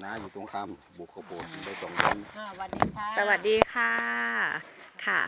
น้าอยู่ตรงข้ามบุกข้าวโพดได้สองเดือนอ่าสวัสดีค่ะสวัสดีค่ะ ค่ะ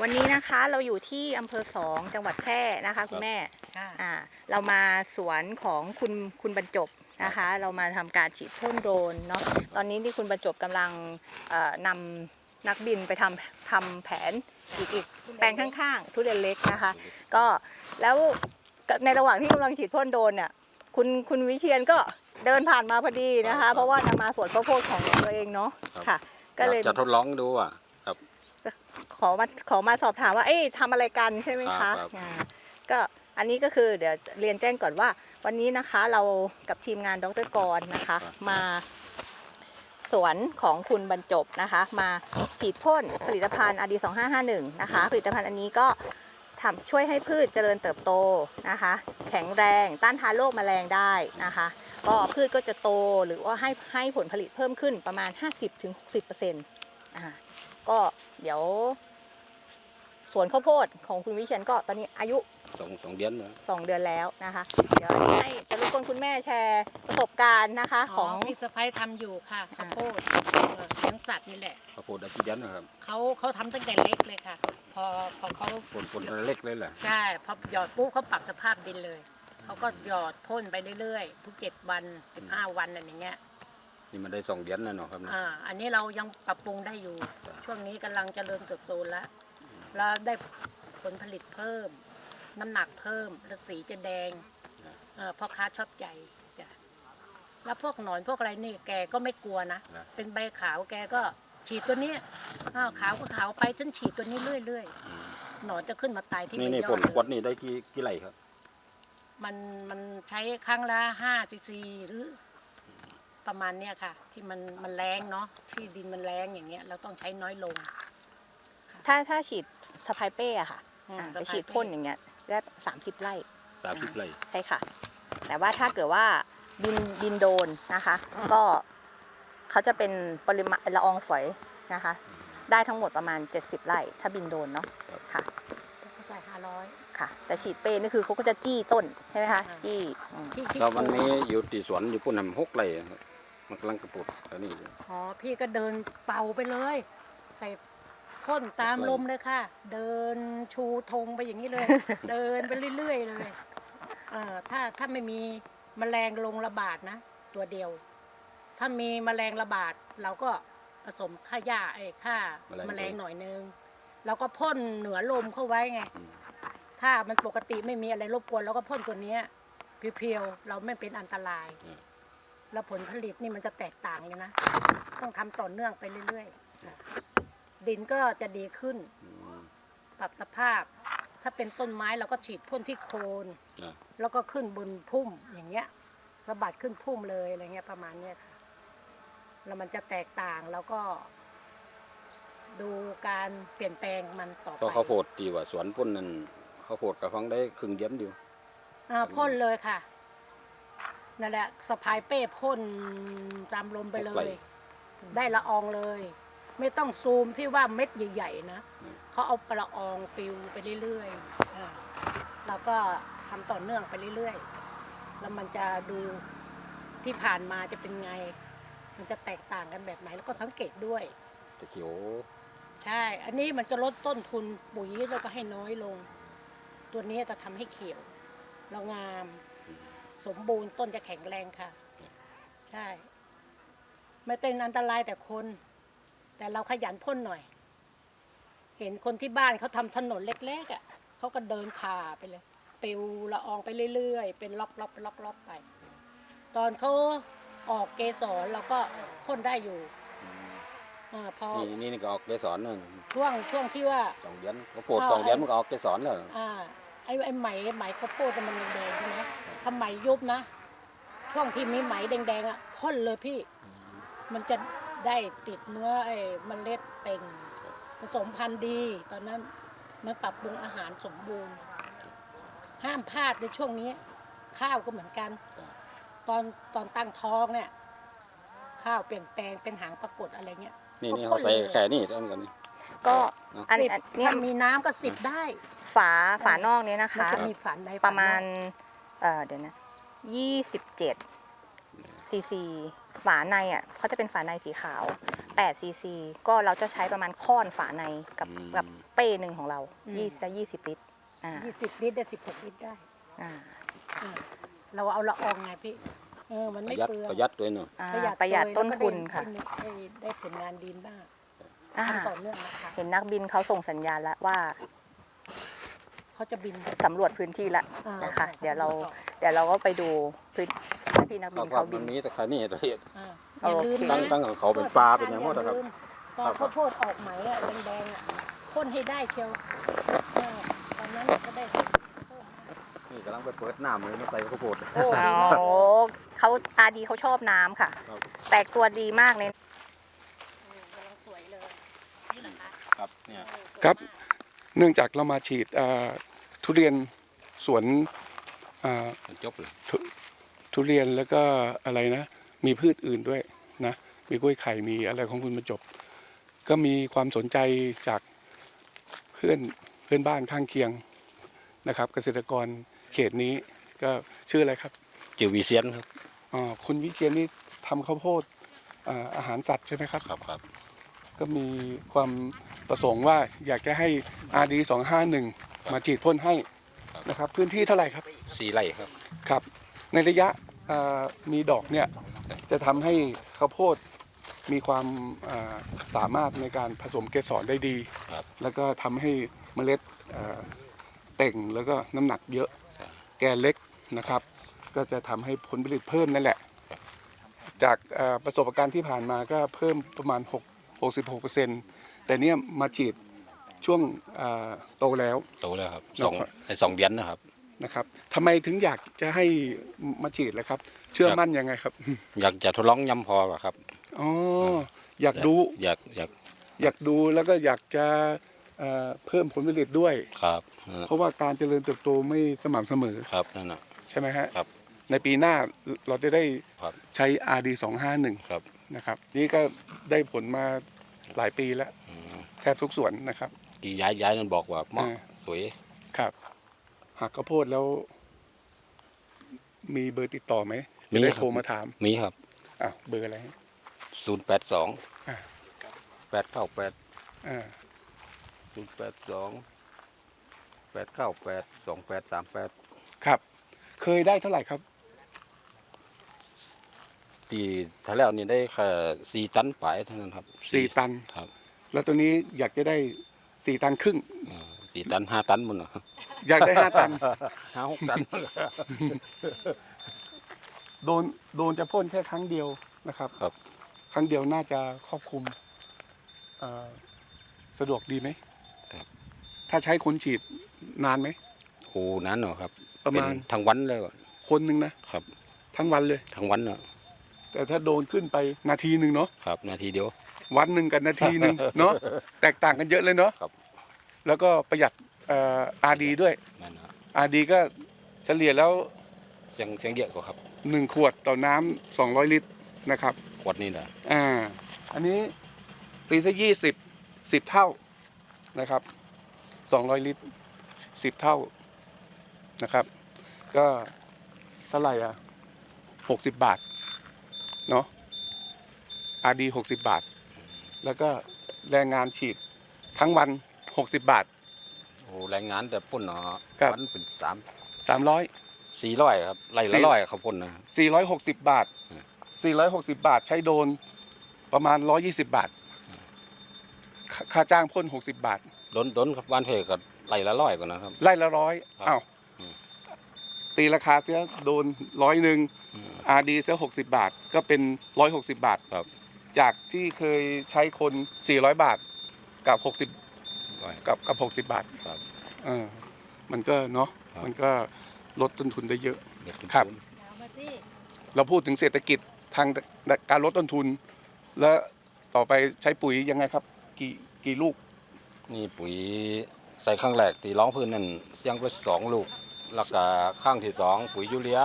วันนี้นะคะเราอยู่ที่อำเภอสองจังหวัดแพร่นะคะคุณแม่ ค่ะอ่า เรามาสวนของคุณคุณบรรจบนะคะ เรามาทำการฉีดพ่นโดรนเนาะ ตอนนี้ที่คุณบรรจบกำลังเอ่อนำนักบินไปทำทำแผนอีกอีกแปลงข้างๆ ทุเรียนเล็กนะคะ ก็แล้วในระหว่างที่กำลังฉีดพ่นโดรนเนี่ยคุณคุณวิเชียนก็ เดินผ่านมาพอดีนะคะ เพราะว่าจะมาสวนข้าวโพดของตัวเองเนาะค่ะ ก็เลยจะทดลองดูอะครับ ขอมาขอมาสอบถามว่าเอ๊ะทำอะไรกันใช่ไหมครัคะบครับอ่าก็อันนี้ก็คือเดี๋ยวเรียนแจ้งก่อนว่า วันนี้นะคะเรากับทีมงานดรกรนะคะ มาสวนของคุณบรรจบนะคะ มาฉีดพ่นผลิตภัณฑ์อดี2551 นะคะ ผลิตภัณฑ์อันนี้ก็ทำช่วยให้พืชเจริญเติบโตนะคะ แข็งแรงต้านทานโรคแมลงได้นะคะ ก็พืชก็จะโตหรือว่าให้ให้ผลผลิตเพิ่มขึ้นประมาณ 50-60%อ่าก็เดี๋ยว สวนข้าวโพดของคุณวิเชียนก็ตอนนี้อายุสองสองเดือนนะ2เดือนแล้วนะคะ เดี๋ยวให้จะรบกวนคุณแม่แชร์ประสบการณ์นะคะขขอองงพี่สะพ้ายทำอยู่ค่ะข้าวโพดเออเลี้ยงสัตว์นี่แหละข้าวโพดอาทิตย์เดือนนะครับเขาเขาทำตั้งแต่เล็กเลยค่ะ พอพอเขาผลผลเล็กเลยแหละ ใช่พอหยอดปุ๊บเขาปรับสภาพดินเลย เขาก็หยอดพ่นไปเรื่อยๆ ทุกเจ็ดวันสิบห้าวันอะไรอย่างเงี้ยนี่มันได้สองเดือนแล้วเนาะครับนะ อ่าอันนี้เรายังปรับปรุงได้อยู่ช่วงนี้กำลังเจริญเติบโตแล้วแล้วได้ผลผลิตเพิ่ม น้ำหนักเพิ่มและสีจะแดงเอ่อพ่อค้าชอบใจจ้ะแล้วพวกหนอนพวกอะไรนี่แกก็ไม่กลัวนะ นะ เป็นใบขาวแกก็ฉีดตัวนี้อ้าวขาวก็ขาวไปฉันฉีดตัวนี้เรื่อยอืมๆหนอนจะขึ้นมาตายที่นี่ใบนี่ยผอลดเลขวดยนี่ได้กี่กี่ไหลครับ มันมันใช้ครั้งละห้าซีซีหรือ ประมาณเนี้ยค่ะ ที่มันมันแรงเนาะที่ดินมันแรงอย่างเงี้ย เราต้องใช้น้อยลง ถ้าถ้าฉีดสไปเป้อะค่ะอืมอ่าสะไปพายฉีดพ่นอย่างเงี้ยได้สามสิบไร่ สามสิบไหลใช่ค่ะ แต่ว่าถ้าเกิดว่าบินบินโดนนะคะ ก็เขาจะเป็นปริมาณละอองฝอยนะคะ ได้ทั้งหมดประมาณ 70 ไร่ ถ้าบินโดนเนาะค่ะเขาใส่ห้าร้อย ค่ะ แต่ฉีดเป้นี่คือเขาก็จะจี้ต้นใช่ไหมคะอ่าจี้อืม ที่ที่เรามันมีอยู่ตีสวนอยู่ปุ่นทำหกไหลครับมันกำลังกระปุกอันนี้อยู่ อ๋อพี่ก็เดินเป่าไปเลย ใส่พ่นตามลมเลยค่ะ เดินชูธงไปอย่างนี้เลย เดินไปเรื่อยๆเลยเอ่อถ้าถ้าไม่มีแมลงลงระบาดนะ ตัวเดียว ถ้ามีแมลงระบาด เราก็ผสมค่าหญ้าไอ้ค่าแมลงหน่อยนึงเราก็พ่นเหนือลมเข้าไว้ไง อืม ถ้ามันปกติไม่มีอะไรรบกวนเราก็พ่นตัวเนี้ยเพียวๆเราไม่เป็นอันตราย แล้วผลผลิตนี่มันจะแตกต่างเลยนะ ต้องทำต่อเนื่องไปเรื่อยๆ ดินก็จะดีขึ้นอืมปรับสภาพ ถ้าเป็นต้นไม้เราก็ฉีดพ่นที่โคนอ่าแล้วก็ขึ้นบนพุ่มอย่างเงี้ยสะบัดขึ้นพุ่มเลยอะไรเงี้ยประมาณเนี้ยค่ะ แล้วมันจะแตกต่างแล้วก็ ดูการเปลี่ยนแปลงมันต่อไปก็ข้าวโพดดีว่าสวนปุ่นนั่น ข้าวโพดกระฟังได้ครึ่งเดือนอยู่อ่าพ่นเลยค่ะนั่นแหละสะพายเป้พ่นตามลมไปเลไกลยได้ละอองเลย ไม่ต้องซูมที่ว่าเม็ดใหญ่ ๆ นะอืมเขาเอาละอองปิวไปเรื่อยๆอ่าแล้วก็ทำต่อเนื่องไปเรื่อยๆ แล้วมันจะดูที่ผ่านมาจะเป็นไง มันจะแตกต่างกันแบบไหนแล้วก็สังเกตด้วยจะเขียว ใช่ อันนี้มันจะลดต้นทุนปุ๋ยแล้วก็ให้น้อยลง ตัวนี้จะทำให้เขียวแล้วงาม สมบูรณ์ต้นจะแข็งแรงค่ะ ใช่ ไม่เป็นอันตรายแต่คน แต่เราขยันพ่นหน่อย เห็นคนที่บ้านเขาทำถนนเล็กๆอะเขาก็เดินผ่าไปเลยปิวละอองไปเรื่อยๆ เป็นล็อกๆล็อกๆไป ตอนเขาออกเกสรเราก็พ่นได้อยู่อาพอนี่นี่นี่ก็ออกเกสรนั่นช่วงช่วงที่ว่าสองเดือนข้าวโพดสองเดือนมันก็ออกเกสรแล้วอ่า ไอ้ไอ้ไหมไหมข้าวโพดมันแดงๆใช่ไหมถ้าไหมยุบนะ ช่วงที่มีไหมแดงๆอะพ่นเลยพี่ มันจะได้ติดเนื้อไอ้เมล็ดเต็งผสมพันธุ์ดี ตอนนั้นมันปรับปรุงอาหารสมบูรณ์ ห้ามพลาดในช่วงนี้ ข้าวก็เหมือนกัน ตอนตอนตั้งท้องเนี่ย ข้าวเปลี่ยนแปลงเป็นหางปรากฏอะไรเงี้ยนี่นี่เขาใส่แค่นี้เท่านั้นกันนี่ก็อันสิบอันเนี้ย ถ้ามีน้ำก็สิบได้ ฝาฝานอกเนี้ยนะมันคะจะมีฝันในประมาณเอ่อเดี๋ยวนะยี่สิบเจ็ดซีซีฝาในอะเขาจะเป็นฝาในสีขาว8ซีซีก็เราจะใช้ประมาณค้อนฝาในกับอืม กับเป้หนึ่งของเราอืม ยี่สิบยี่สิบลิตรอ่ายี่สิบลิตรได้สิบหกลิตรได้อ่าอ่าเราเอาละอองไงพี่เออมันปไม่ระหยัดเปลืองประหยัดด้วยเนาะ อ่าประหยัดต้นทุนค่ะแล้วก็ได้ได้ได้ผลงานดีมากอ่า ทำต่อเนื่องนะคะ เห็นนักบินเขาส่งสัญญาณแล้วว่า เขาจะบิน สำรวจพื้นที่ละอ่า ค่ะ เดี๋ยวเราเดี๋ยวเราก็ไปดูพื้นให้พี่นักบิเขานก็เขาบิมัน นมีแต่ใครนี่ละเอียดอ่าอย่าลืมโอเคนะตั้งตั้งของเขาเป็นปลาเป็นอย่างหมดนะครับตอนข้าวโพดออกไหมอะแดงๆอะพ่นให้ได้เชียวเออตอนนั้นก็ได้นี่กำลังไปเปิดน้ำเลยมาใส่ข้าวโพด โอ้ อ๋อเขาอาดีเขาชอบน้ำค่ะ ครับ แตกตัวดีมากเลย กำลังสวยเลยนี่เหรอคะครับเนี่ยเออสวยครับมาก เนื่องจากเรามาฉีดเอ่อทุเรียนสวนเอ่อมันจบเลยทุเรียนแล้วก็อะไรนะ มีพืชอื่นด้วยนะ มีกล้วยไข่มีอะไรของคุณมาจบ ก็มีความสนใจจากเพื่อนเพื่อนบ้านข้างเคียงนะครับ เกษตรกรเขตนี้ก็ชื่ออะไรครับจิววีเซียนครับอ๋อคุณวิเชียนนี่ทำข้าวโพดเอ่ออาหารสัตว์ใช่ไหมครับครับครับ ก็มีความประสงค์ว่าอยากจะให้ RD 251 มาฉีดพ่นให้นะครับ พื้นที่เท่าไหร่ครับสี่ไร่ครับ ครับ ในระยะเอ่อมีดอกเนี่ยจะทำให้ข้าวโพดมีความเอ่อสามารถในการผสมเกสรได้ดี ครับ แล้วก็ทำให้เมล็ดเอ่อเต่งแล้วก็น้ำหนักเยอะครับแกนเล็กนะครับ ก็จะทำให้ผลผลิตเพิ่มนั่นแหละครับจากเอ่อประสบการณ์ที่ผ่านมาก็เพิ่มประมาณ6 66%แต่เนี่ยมาฉีดช่วงเอ่อโตแล้ว โตแล้วครับแล้วสองก็ในสองเดือนนะครับ นะครับทำไมถึงอยากจะให้มาฉีดล่ะครับ เชื่อครับมั่นยังไงครับ อยากจะทดลองย้ำพอครับอ๋ออยากดูอยากอยากอยากดูแล้วก็อยากจะเอ่อเพิ่มผลผลิตด้วย ครับเออเพราะว่าการเจริญเติบโตไม่สม่ำเสมอครับนั่นนะใช่ไหมฮะครับ ในปีหน้าเราจะได้ครับใช้ RD 251 ครับ นะครับ นี่ก็ได้ผลมาหลายปีแล้วอืมแทบทุกส่วนนะครับ กี่ย้ายย้ายนั่นบอกว่าเหมาะอ่า สวยครับหักข้าวโพดแล้ว มีเบอร์ติดต่อไหมมีจะได้ครับโทรมาถามมีครับอะเบอร์อะไรฮะ ศูนย์แปดสองอ่า แปดเก้าแปดอ่าศูนย์แปดสองแปดเก้าแปดสองแปดสามแปดครับ เคยได้เท่าไหร่ครับ ตีถ้าแล้วนี่ได้แค่สี่ตันไปเท่านั้นครับสี่ตันครับ แล้วตัวนี้อยากจะได้สี่ตันครึ่งเออสี่ตันห้าตันหมันนะอยากได้ห้าตันห้าหกตันโดนโดนจะพ่นแค่ครั้งเดียวนะครับครับ ครั้งเดียวน่าจะครอบคลุมเอ่อสะดวกดีไหมครับ ถ้าใช้คนฉีดนานไหมโอ้นั้นเหรอครับ ประมาณเป็นทั้งวันเลยว่ะคนหนึ่งนะครับ ทั้งวันเลย ทั้งวันเนาะ แต่ถ้าโดนขึ้นไปนาทีหนึ่งเนาะครับ นาทีเดียว วันหนึ่งกับนาทีหนึ่งเนาะแตกต่างกันเยอะเลยเนาะครับ แล้วก็ประหยัดอาร์ดีด้วยนั่นนะอาร์ดีก็เฉลี่ยแล้วเสียงเสียงเดียวก็ครับหนึ่งขวดต่อน้ำสองร้อยลิตรนะครับขวดนี่นะอ่า อันนี้ปีซะยี่สิบสิบเท่านะครับสองร้อยลิตรสิบเท่านะครับ ก็เท่าไหร่อะหกสิบบาท เนาะอาดีหกสิบบาท แล้วก็แรงงานฉีดทั้งวันหกสิบบาท โอ้แรงงานแต่พ่นเนาะครับวันเป็นสามสามร้อย สี่ร้อยครับไล่สี่ ละร้อยเขาพ่นนะ สี่ร้อยหกสิบบาทอืม สี่ร้อยหกสิบบาท ใช้โดนประมาณร้อยี่สิบบาทค่าค่าจ้างพ่นหกสิบบาทดนดนครับบ้านเพก็ไล่ละร้อยก่อนนะครับ ไล่ละร้อยครับ อ้าวอืม ตีราคาเสียโดนร้อยหนึ่งอืมอาดีเสียหกสิบบาท ก็เป็นร้อยหกสิบบาท ครับ จากที่เคยใช้คนสี่ร้อยบาทกับหกสิบร้อยกับกับหกสิบบาทครับเออมันก็เนาะครับมันก็ลดต้นทุนได้เยอะเด็กทุนครับเอามาสิเราพูดถึงเศรษฐกิจทางการลดต้นทุน แล้วต่อไปใช้ปุ๋ยยังไงครับ กี่กี่ลูก นี่ปุ๋ยใส่ข้างแรกตีร้องพื้นนั่นเสียงไปสองลูก แล้วก็ข้างที่สองปุ๋ยยูเรีย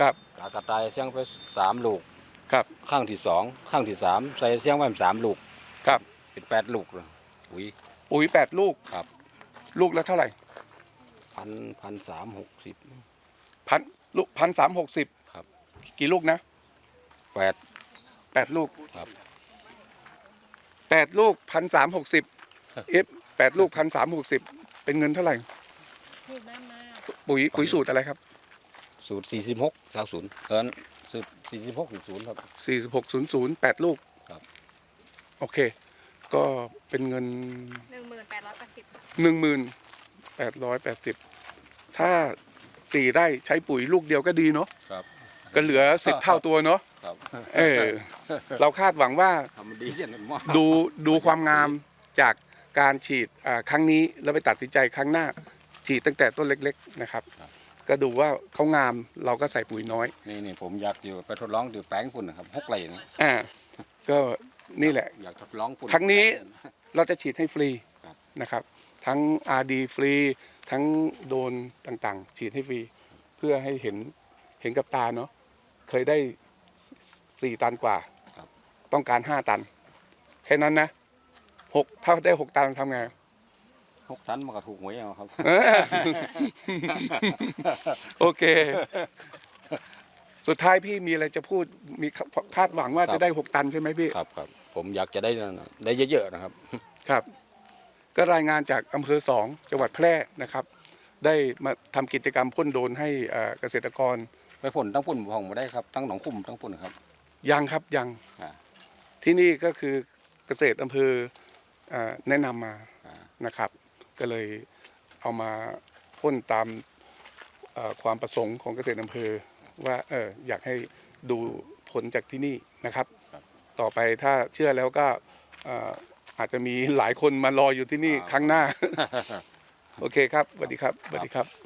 ครับกากระต่ายเสียงไปสามลูกครับข้างที่สองข้างที่สามใส่เสียงไปสามลูกครับเป็นแปดลูกเลยปุ๋ยปุ๋ยแปดลูกครับ ลูกละเท่าไหร่พันพันสามหกสิบพันลูกพันสามหกสิบครับ กี่ลูกนะแปดแปดลูกครับแปดลูกพันสามหกสิบเอฟแปดลูกพันสามหกสิบเป็นเงินเท่าไหร่นี่น้ำมา ปุ๋ยปุ๋ยสูตรอะไรครับ สูตรสี่สิบหกเก้าศูนย์เอินสูตรสี่สิบหกศูนย์ครับ สี่สิบหกศูนย์ศูนย์แปดลูกครับ โอเค ก็เป็นเงินหนึ่งหมื่นแปดร้อยแปดสิบหนึ่งหมื่นแปดร้อยแปดสิบถ้าสี่ไร่ใช้ปุ๋ยลูกเดียวก็ดีเนาะครับ ก็เหลือสิบเท่าตัวเนาะครับเออเราคาดหวังว่าทำดีเช่นนั้นมากดูดูความงามจากการฉีดอ่าครั้งนี้แล้วไปตัดสินใจครั้งหน้า ฉีดตั้งแต่ต้นเล็กๆนะครับ ก็ดูว่าเขางามเราก็ใส่ปุ๋ยน้อย นี่นี่ผมอยากอยู่ไปทดลองอยู่แปลงฝุ่นนะครับหกไร่นะอ่าก็นี่แหละ อยากทดลองฝุ่นครั้งนี้เราจะฉีดให้ฟรีครับนะครับ ทั้ง RD ฟรี ทั้งโดนต่างๆ ฉีดให้ฟรี เพื่อให้เห็นเห็นกับตาเนาะเคยได้สี่ตันกว่าครับต้องการห้าตัน แค่นั้นนะหกถ้าได้หกตันทำไง หกตันมันก็ถูกหวยเอาครับ เออโอเค สุดท้ายพี่มีอะไรจะพูดมีคาดหวังว่าครับ จะได้หกตันใช่ไหมพี่ครับครับผมอยากจะได้นั่นน่ะได้เยอะๆนะครับ ครับ ก็รายงานจากอำเภอสองจังหวัดแพร่นะครับ ได้มาทำกิจกรรมพ่นโดรนให้เอ่อเกษตรกรไปฝุ่นทั้งฝุ่นของมาได้ครับทั้งหนองคุ้มทั้งฝุ่นครับ ยังครับยังอ่า ที่นี่ก็คือเกษตรอำเภอเอ่อแนะนำมาอ่านะครับ ก็เลยเอามาพ่นตามเอ่อความประสงค์ของเกษตรอำเภอว่าเอออยากให้ดูผลจากที่นี่นะครับ ต่อไปถ้าเชื่อแล้วก็เอ่ออาจจะมีหลายคนมารออยู่ที่นี่ครั้งหน้า โอเคครับสวัสดีครับสวัสดีครับ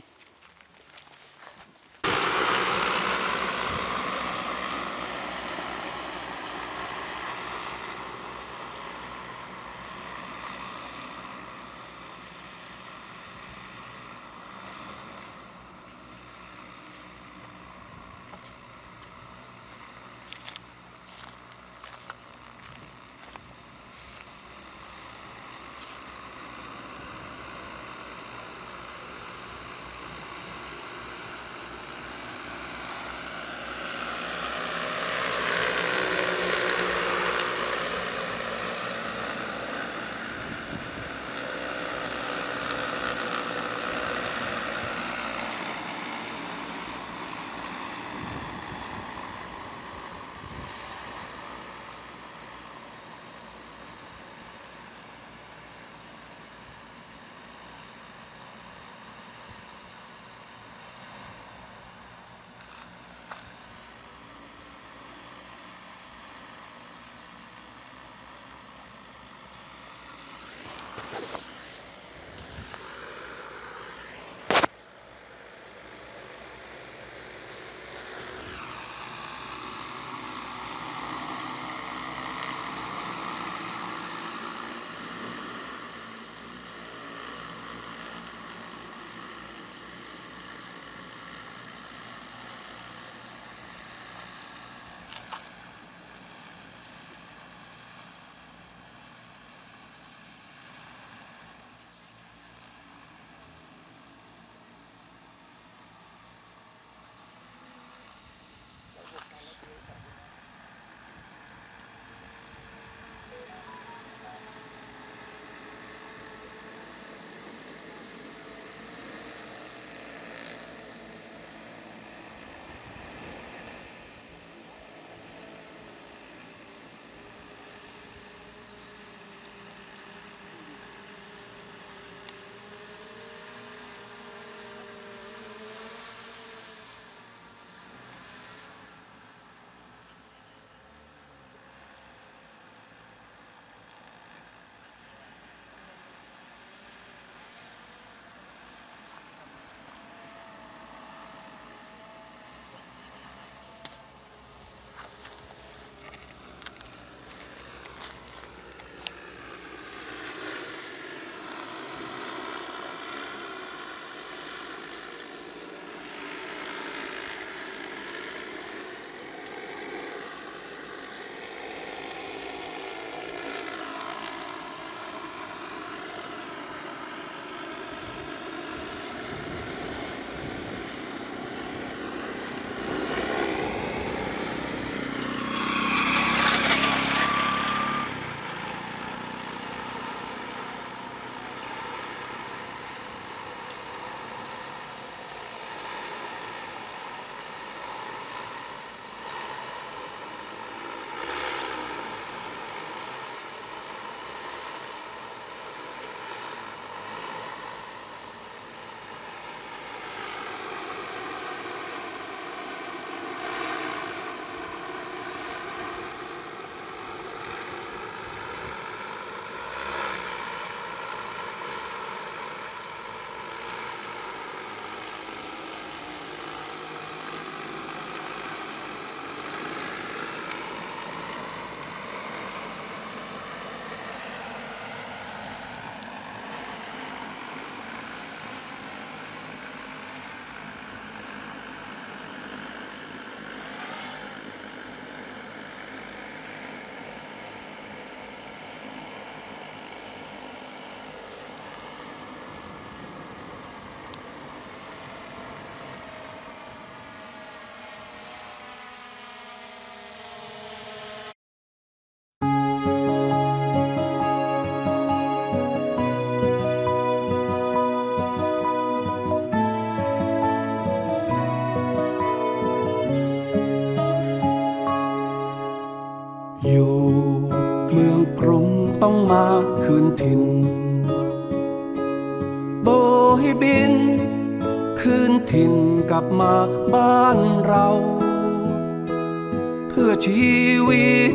พื่อชีวิต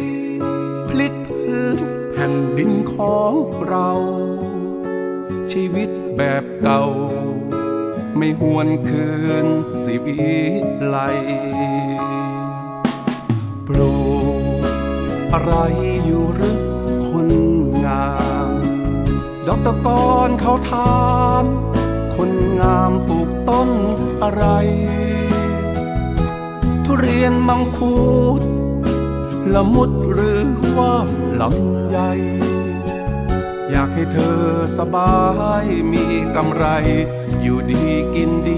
พลิกพื้นแผ่นดินของเรา ชีวิตแบบเก่า ไม่หวนคืนสิวิไลปลูกอะไรอยู่หรือคนงามดอกตะกอนเขาถามคนงามปลูกต้นอะไร ทุเรียนมังคุด ละมุดหรือว่าลำไยอยากให้เธอสบายมีกำไร อยู่ดีกินดี